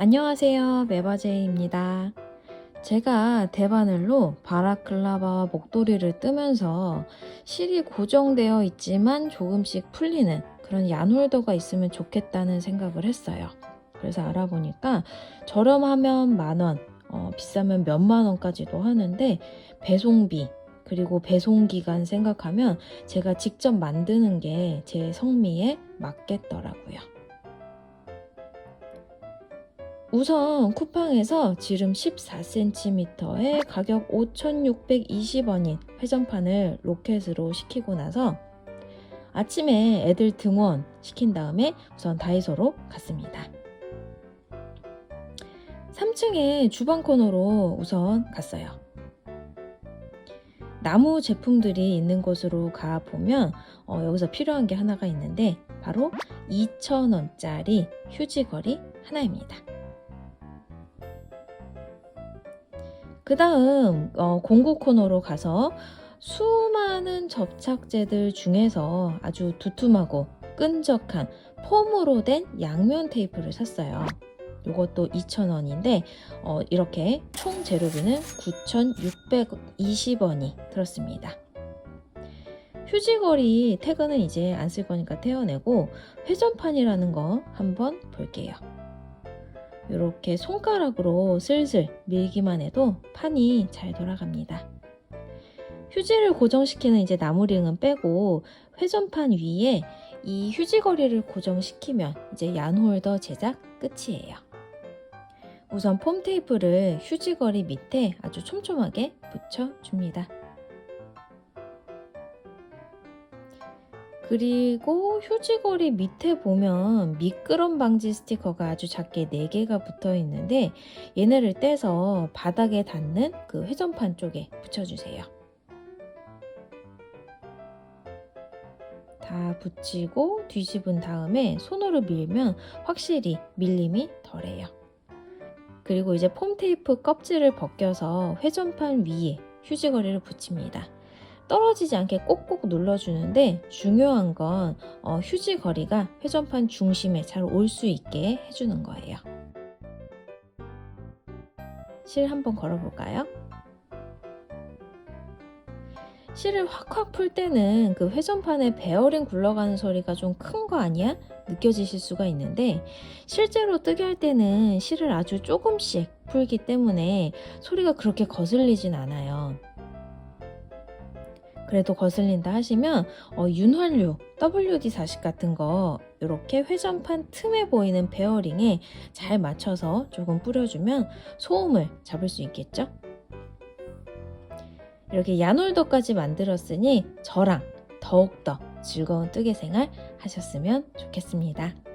안녕하세요. 메바제이입니다. 제가 대바늘로 바라클라바와 목도리를 뜨면서 실이 고정되어 있지만 조금씩 풀리는 그런 얀홀더가 있으면 좋겠다는 생각을 했어요. 그래서 알아보니까 저렴하면 만 원, 어, 비싸면 몇만 원까지도 하는데 배송비 그리고 배송 기간 생각하면 제가 직접 만드는 게 제 성미에 맞겠더라고요. 우선 쿠팡에서 지름 14cm에 가격 5,620원인 회전판을 로켓으로 시키고 나서 아침에 애들 등원 시킨 다음에 우선 다이소로 갔습니다. 3층에 주방 코너로 우선 갔어요. 나무 제품들이 있는 곳으로 가 보면 어, 여기서 필요한 게 하나가 있는데 바로 2,000원짜리 휴지거리 하나입니다. 그 다음 어, 공구 코너로 가서 수많은 접착제들 중에서 아주 두툼하고 끈적한 폼으로 된 양면 테이프를 샀어요. 이것도 2,000원인데 어, 이렇게 총 재료비는 9,620원이 들었습니다. 휴지거리 태그는 이제 안 쓸 거니까 떼어내고 회전판이라는 거 한번 볼게요. 이렇게 손가락으로 슬슬 밀기만 해도 판이 잘 돌아갑니다. 휴지를 고정시키는 이제 나무링은 빼고 회전판 위에 이 휴지거리를 고정시키면 이제 얀홀더 제작 끝이에요. 우선 폼 테이프를 휴지거리 밑에 아주 촘촘하게 붙여줍니다. 그리고 휴지거리 밑에 보면 미끄럼 방지 스티커가 아주 작게 4개가 붙어 있는데 얘네를 떼서 바닥에 닿는 그 회전판 쪽에 붙여주세요. 다 붙이고 뒤집은 다음에 손으로 밀면 확실히 밀림이 덜해요. 그리고 이제 폼 테이프 껍질을 벗겨서 회전판 위에 휴지거리를 붙입니다. 떨어지지 않게 꼭꼭 눌러주는데 중요한 건 어, 휴지 거리가 회전판 중심에 잘 올 수 있게 해주는 거예요. 실 한번 걸어볼까요? 실을 확확 풀 때는 그 회전판에 베어링 굴러가는 소리가 좀 큰 거 아니야? 느껴지실 수가 있는데 실제로 뜨게 할 때는 실을 아주 조금씩 풀기 때문에 소리가 그렇게 거슬리진 않아요. 그래도 거슬린다 하시면 어, 윤활유 WD-40 같은 거 이렇게 회전판 틈에 보이는 베어링에 잘 맞춰서 조금 뿌려주면 소음을 잡을 수 있겠죠? 이렇게 야놀더까지 만들었으니 저랑 더욱더 즐거운 뜨개 생활 하셨으면 좋겠습니다.